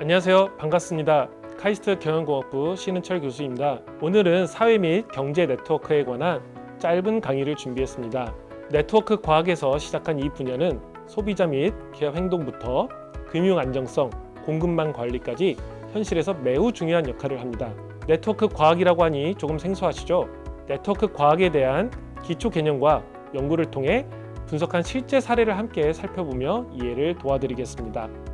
안녕하세요. 반갑습니다. 카이스트 경영공학부 신은철 교수입니다. 오늘은 사회 및 경제 네트워크에 관한 짧은 강의를 준비했습니다. 네트워크 과학에서 시작한 이 분야는 소비자 및 기업 행동부터 금융 안정성, 공급망 관리까지 현실에서 매우 중요한 역할을 합니다. 네트워크 과학이라고 하니 조금 생소하시죠? 네트워크 과학에 대한 기초 개념과 연구를 통해 분석한 실제 사례를 함께 살펴보며 이해를 도와드리겠습니다.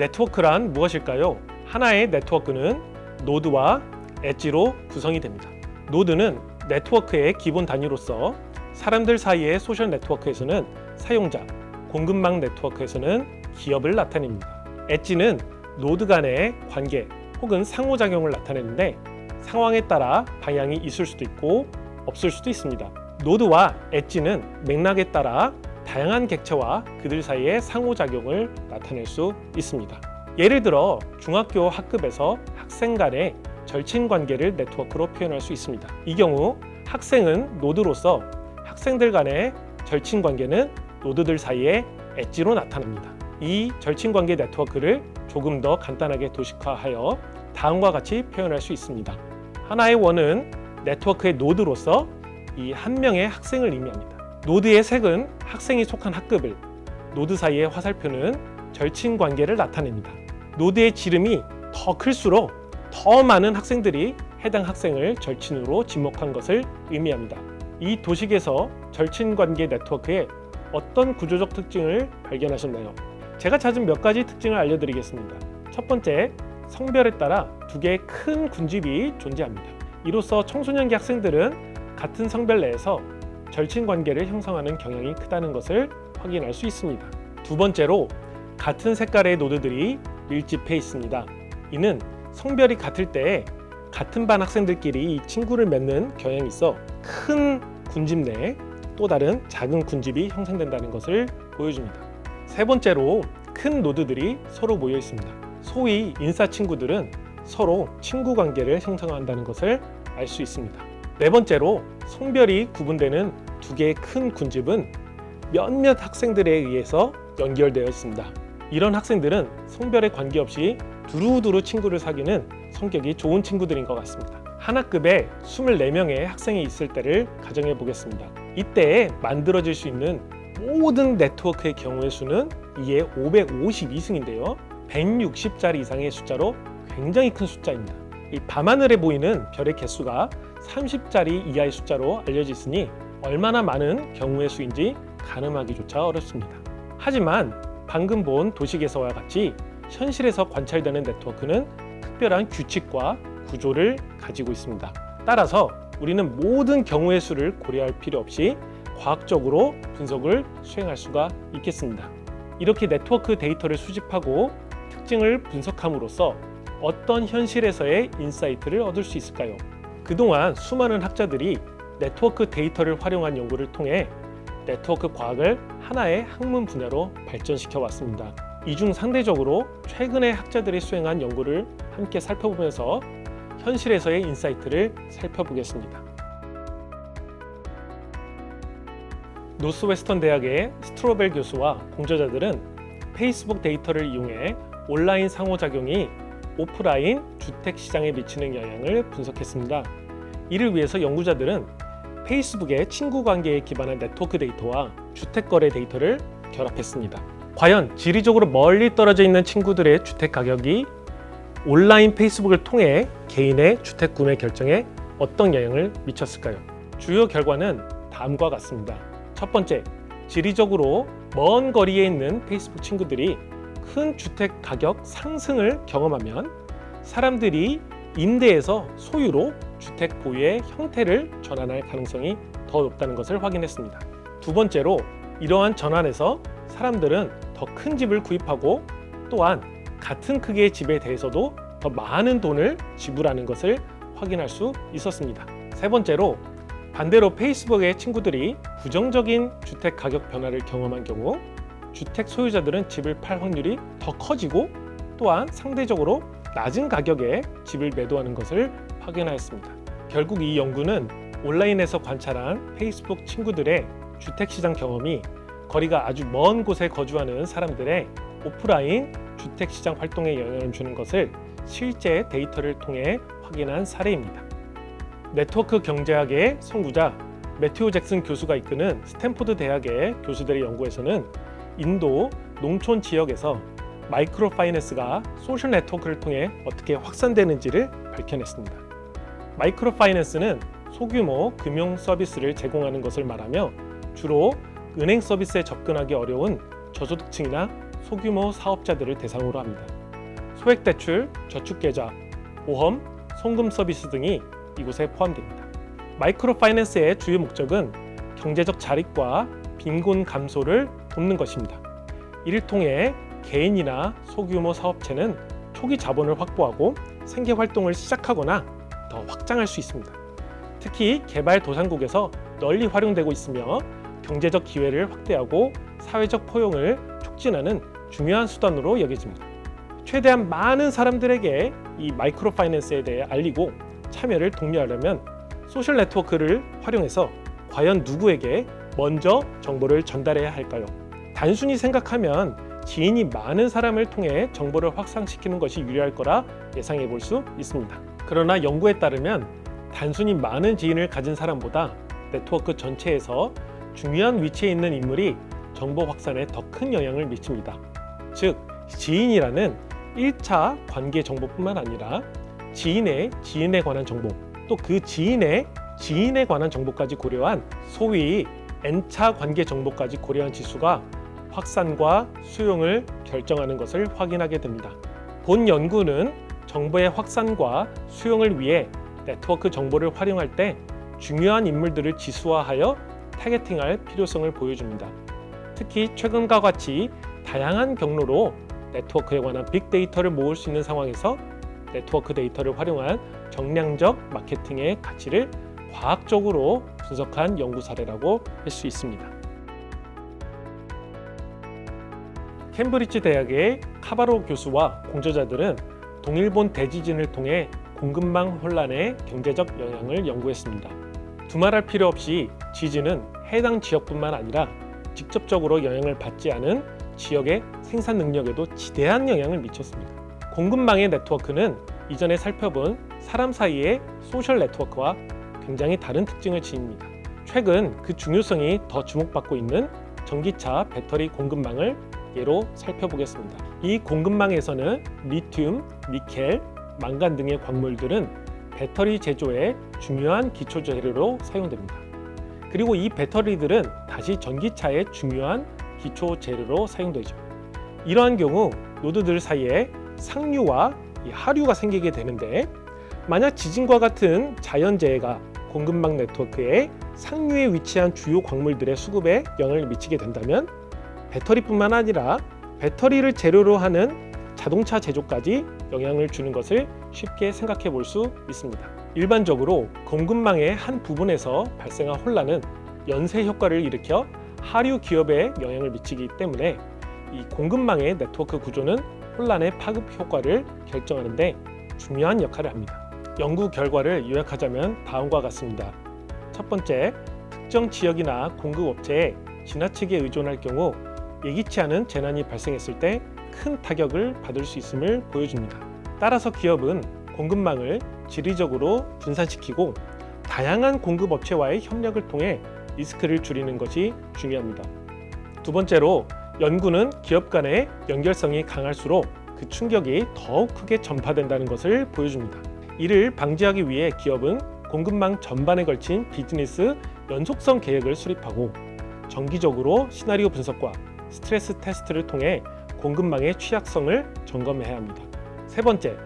네트워크란 무엇일까요? 하나의 네트워크는 노드와 엣지로 구성이 됩니다. 노드는 네트워크의 기본 단위로서 사람들 사이의 소셜 네트워크에서는 사용자, 공급망 네트워크에서는 기업을 나타냅니다. 엣지는 노드 간의 관계 혹은 상호작용을 나타내는데 상황에 따라 방향이 있을 수도 있고 없을 수도 있습니다. 노드와 엣지는 맥락에 따라 다양한 객체와 그들 사이의 상호작용을 나타낼 수 있습니다. 예를 들어 중학교 학급에서 학생 간의 절친 관계를 네트워크로 표현할 수 있습니다. 이 경우 학생은 노드로서 학생들 간의 절친 관계는 노드들 사이의 엣지로 나타납니다. 이 절친 관계 네트워크를 조금 더 간단하게 도식화하여 다음과 같이 표현할 수 있습니다. 하나의 원은 네트워크의 노드로서 이 한 명의 학생을 의미합니다. 노드의 색은 학생이 속한 학급을, 노드 사이의 화살표는 절친 관계를 나타냅니다. 노드의 지름이 더 클수록 더 많은 학생들이 해당 학생을 절친으로 지목한 것을 의미합니다. 이 도식에서 절친 관계 네트워크의 어떤 구조적 특징을 발견하셨나요? 제가 찾은 몇 가지 특징을 알려드리겠습니다. 첫 번째, 성별에 따라 두 개의 큰 군집이 존재합니다. 이로써 청소년기 학생들은 같은 성별 내에서 절친 관계를 형성하는 경향이 크다는 것을 확인할 수 있습니다. 두 번째로 같은 색깔의 노드들이 밀집해 있습니다. 이는 성별이 같을 때 같은 반 학생들끼리 이 친구를 맺는 경향이 있어 큰 군집 내에 또 다른 작은 군집이 형성된다는 것을 보여줍니다. 세 번째로 큰 노드들이 서로 모여 있습니다. 소위 인싸 친구들은 서로 친구 관계를 형성한다는 것을 알 수 있습니다. 네 번째로 성별이 구분되는 두 개의 큰 군집은 몇몇 학생들에 의해서 연결되어 있습니다. 이런 학생들은 성별에 관계없이 두루두루 친구를 사귀는 성격이 좋은 친구들인 것 같습니다. 한 학급에 24명의 학생이 있을 때를 가정해 보겠습니다. 이때 만들어질 수 있는 모든 네트워크의 경우의 수는 이에 552승인데요. 160자리 이상의 숫자로 굉장히 큰 숫자입니다. 이 밤하늘에 보이는 별의 개수가 30자리 이하의 숫자로 알려져 있으니 얼마나 많은 경우의 수인지 가늠하기조차 어렵습니다. 하지만 방금 본 도식에서와 같이 현실에서 관찰되는 네트워크는 특별한 규칙과 구조를 가지고 있습니다. 따라서 우리는 모든 경우의 수를 고려할 필요 없이 과학적으로 분석을 수행할 수가 있겠습니다. 이렇게 네트워크 데이터를 수집하고 특징을 분석함으로써 어떤 현실에서의 인사이트를 얻을 수 있을까요? 그동안 수많은 학자들이 네트워크 데이터를 활용한 연구를 통해 네트워크 과학을 하나의 학문 분야로 발전시켜 왔습니다. 이 중 상대적으로 최근에 학자들이 수행한 연구를 함께 살펴보면서 현실에서의 인사이트를 살펴보겠습니다. 노스웨스턴 대학의 스트로벨 교수와 공저자들은 페이스북 데이터를 이용해 온라인 상호작용이 오프라인 주택 시장에 미치는 영향을 분석했습니다. 이를 위해서 연구자들은 페이스북의 친구 관계에 기반한 네트워크 데이터와 주택 거래 데이터를 결합했습니다. 과연 지리적으로 멀리 떨어져 있는 친구들의 주택 가격이 온라인 페이스북을 통해 개인의 주택 구매 결정에 어떤 영향을 미쳤을까요? 주요 결과는 다음과 같습니다. 첫 번째, 지리적으로 먼 거리에 있는 페이스북 친구들이 큰 주택 가격 상승을 경험하면 사람들이 임대에서 소유로 주택 보유의 형태를 전환할 가능성이 더 높다는 것을 확인했습니다. 두 번째로 이러한 전환에서 사람들은 더 큰 집을 구입하고 또한 같은 크기의 집에 대해서도 더 많은 돈을 지불하는 것을 확인할 수 있었습니다. 세 번째로 반대로 페이스북의 친구들이 부정적인 주택 가격 변화를 경험한 경우 주택 소유자들은 집을 팔 확률이 더 커지고 또한 상대적으로 낮은 가격에 집을 매도하는 것을 확인하였습니다. 결국 이 연구는 온라인에서 관찰한 페이스북 친구들의 주택시장 경험이 거리가 아주 먼 곳에 거주하는 사람들의 오프라인 주택시장 활동에 영향을 주는 것을 실제 데이터를 통해 확인한 사례입니다. 네트워크 경제학의 선구자 매튜 잭슨 교수가 이끄는 스탠포드 대학의 교수들의 연구에서는 인도 농촌 지역에서 마이크로 파이낸스가 소셜 네트워크를 통해 어떻게 확산되는지를 밝혀냈습니다. 마이크로 파이낸스는 소규모 금융 서비스를 제공하는 것을 말하며 주로 은행 서비스에 접근하기 어려운 저소득층이나 소규모 사업자들을 대상으로 합니다. 소액 대출, 저축 계좌, 보험, 송금 서비스 등이 이곳에 포함됩니다. 마이크로 파이낸스의 주요 목적은 경제적 자립과 빈곤 감소를 돕는 것입니다. 이를 통해 개인이나 소규모 사업체는 초기 자본을 확보하고 생계 활동을 시작하거나 더 확장할 수 있습니다. 특히 개발 도상국에서 널리 활용되고 있으며 경제적 기회를 확대하고 사회적 포용을 촉진하는 중요한 수단으로 여겨집니다. 최대한 많은 사람들에게 이 마이크로 파이낸스에 대해 알리고 참여를 독려하려면 소셜 네트워크를 활용해서 과연 누구에게 먼저 정보를 전달해야 할까요? 단순히 생각하면 지인이 많은 사람을 통해 정보를 확산시키는 것이 유리할 거라 예상해 볼 수 있습니다. 그러나 연구에 따르면 단순히 많은 지인을 가진 사람보다 네트워크 전체에서 중요한 위치에 있는 인물이 정보 확산에 더 큰 영향을 미칩니다. 즉, 지인이라는 1차 관계 정보뿐만 아니라 지인의 지인에 관한 정보, 또 그 지인의 지인에 관한 정보까지 고려한 소위 N차 관계 정보까지 고려한 지수가 확산과 수용을 결정하는 것을 확인하게 됩니다. 본 연구는 정보의 확산과 수용을 위해 네트워크 정보를 활용할 때 중요한 인물들을 지수화하여 타겟팅할 필요성을 보여줍니다. 특히 최근과 같이 다양한 경로로 네트워크에 관한 빅데이터를 모을 수 있는 상황에서 네트워크 데이터를 활용한 정량적 마케팅의 가치를 과학적으로 분석한 연구 사례라고 할 수 있습니다. 캠브리지 대학의 카바로 교수와 공저자들은 동일본 대지진을 통해 공급망 혼란의 경제적 영향을 연구했습니다. 두말할 필요 없이 지진은 해당 지역뿐만 아니라 직접적으로 영향을 받지 않은 지역의 생산 능력에도 지대한 영향을 미쳤습니다. 공급망의 네트워크는 이전에 살펴본 사람 사이의 소셜 네트워크와 굉장히 다른 특징을 지닙니다. 최근 그 중요성이 더 주목받고 있는 전기차 배터리 공급망을 예로 살펴보겠습니다. 이 공급망에서는 리튬, 니켈, 망간 등의 광물들은 배터리 제조에 중요한 기초 재료로 사용됩니다. 그리고 이 배터리들은 다시 전기차의 중요한 기초 재료로 사용되죠. 이러한 경우 노드들 사이에 상류와 하류가 생기게 되는데 만약 지진과 같은 자연재해가 공급망 네트워크의 상류에 위치한 주요 광물들의 수급에 영향을 미치게 된다면 배터리뿐만 아니라 배터리를 재료로 하는 자동차 제조까지 영향을 주는 것을 쉽게 생각해 볼 수 있습니다. 일반적으로 공급망의 한 부분에서 발생한 혼란은 연쇄 효과를 일으켜 하류 기업에 영향을 미치기 때문에 이 공급망의 네트워크 구조는 혼란의 파급 효과를 결정하는데 중요한 역할을 합니다. 연구 결과를 요약하자면 다음과 같습니다. 첫 번째, 특정 지역이나 공급 업체에 지나치게 의존할 경우 예기치 않은 재난이 발생했을 때 큰 타격을 받을 수 있음을 보여줍니다. 따라서 기업은 공급망을 지리적으로 분산시키고 다양한 공급 업체와의 협력을 통해 리스크를 줄이는 것이 중요합니다. 두 번째로 연구는 기업 간의 연결성이 강할수록 그 충격이 더욱 크게 전파된다는 것을 보여줍니다. 이를 방지하기 위해 기업은 공급망 전반에 걸친 비즈니스 연속성 계획을 수립하고 정기적으로 시나리오 분석과 스트레스 테스트를 통해 공급망의 취약성을 점검해야 합니다. 세 번째,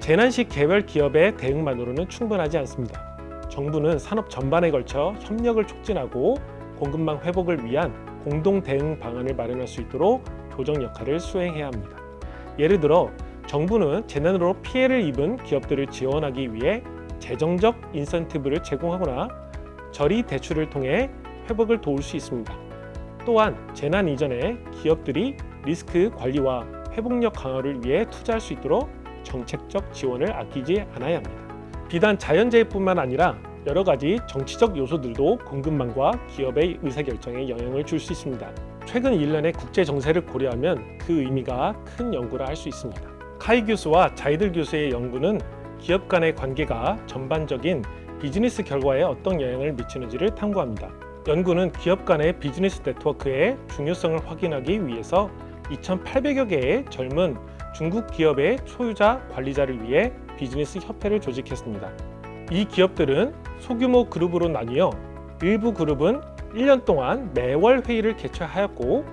재난시 개별 기업의 대응만으로는 충분하지 않습니다. 정부는 산업 전반에 걸쳐 협력을 촉진하고 공급망 회복을 위한 공동 대응 방안을 마련할 수 있도록 조정 역할을 수행해야 합니다. 예를 들어 정부는 재난으로 피해를 입은 기업들을 지원하기 위해 재정적 인센티브를 제공하거나 저리 대출을 통해 회복을 도울 수 있습니다. 또한 재난 이전에 기업들이 리스크 관리와 회복력 강화를 위해 투자할 수 있도록 정책적 지원을 아끼지 않아야 합니다. 비단 자연재해뿐만 아니라 여러 가지 정치적 요소들도 공급망과 기업의 의사결정에 영향을 줄 수 있습니다. 최근 일련의 국제 정세를 고려하면 그 의미가 큰 연구라 할수 있습니다. 카이 교수와 자이들 교수의 연구는 기업 간의 관계가 전반적인 비즈니스 결과에 어떤 영향을 미치는지를 탐구합니다. 연구는 기업 간의 비즈니스 네트워크의 중요성을 확인하기 위해서 2,800여 개의 젊은 중국 기업의 소유자 관리자를 위해 비즈니스 협회를 조직했습니다. 이 기업들은 소규모 그룹으로 나뉘어 일부 그룹은 1년 동안 매월 회의를 개최하였고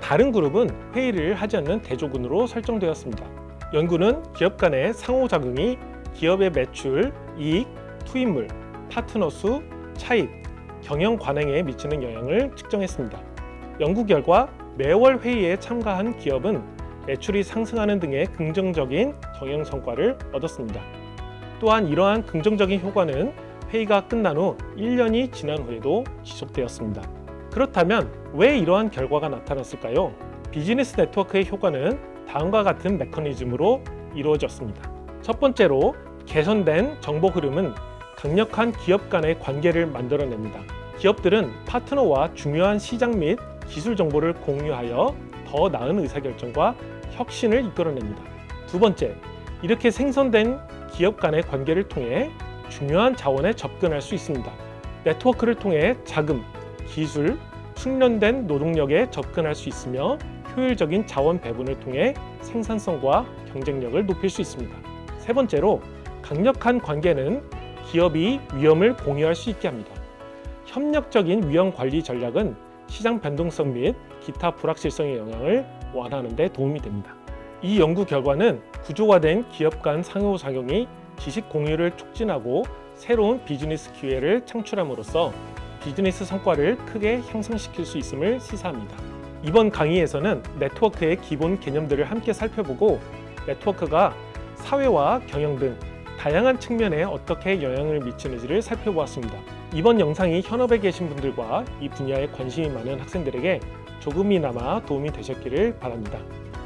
다른 그룹은 회의를 하지 않는 대조군으로 설정되었습니다. 연구는 기업 간의 상호작용이 기업의 매출, 이익, 투입물, 파트너 수, 차입, 경영 관행에 미치는 영향을 측정했습니다. 연구 결과 매월 회의에 참가한 기업은 매출이 상승하는 등의 긍정적인 경영 성과를 얻었습니다. 또한 이러한 긍정적인 효과는 회의가 끝난 후 1년이 지난 후에도 지속되었습니다. 그렇다면 왜 이러한 결과가 나타났을까요? 비즈니스 네트워크의 효과는 다음과 같은 메커니즘으로 이루어졌습니다. 첫 번째로 개선된 정보 흐름은 강력한 기업 간의 관계를 만들어냅니다. 기업들은 파트너와 중요한 시장 및 기술 정보를 공유하여 더 나은 의사결정과 혁신을 이끌어냅니다. 두 번째, 이렇게 생성된 기업 간의 관계를 통해 중요한 자원에 접근할 수 있습니다. 네트워크를 통해 자금, 기술, 숙련된 노동력에 접근할 수 있으며 효율적인 자원 배분을 통해 생산성과 경쟁력을 높일 수 있습니다. 세 번째로 강력한 관계는 기업이 위험을 공유할 수 있게 합니다. 협력적인 위험 관리 전략은 시장 변동성 및 기타 불확실성의 영향을 완화하는 데 도움이 됩니다. 이 연구 결과는 구조화된 기업 간 상호작용이 지식 공유를 촉진하고 새로운 비즈니스 기회를 창출함으로써 비즈니스 성과를 크게 향상시킬 수 있음을 시사합니다. 이번 강의에서는 네트워크의 기본 개념들을 함께 살펴보고 네트워크가 사회와 경영 등 다양한 측면에 어떻게 영향을 미치는지를 살펴보았습니다. 이번 영상이 현업에 계신 분들과 이 분야에 관심이 많은 학생들에게 조금이나마 도움이 되셨기를 바랍니다.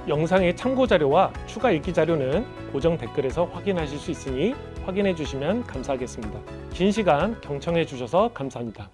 영상의 참고 자료와 추가 읽기 자료는 고정 댓글에서 확인하실 수 있으니 확인해 주시면 감사하겠습니다. 긴 시간 경청해 주셔서 감사합니다.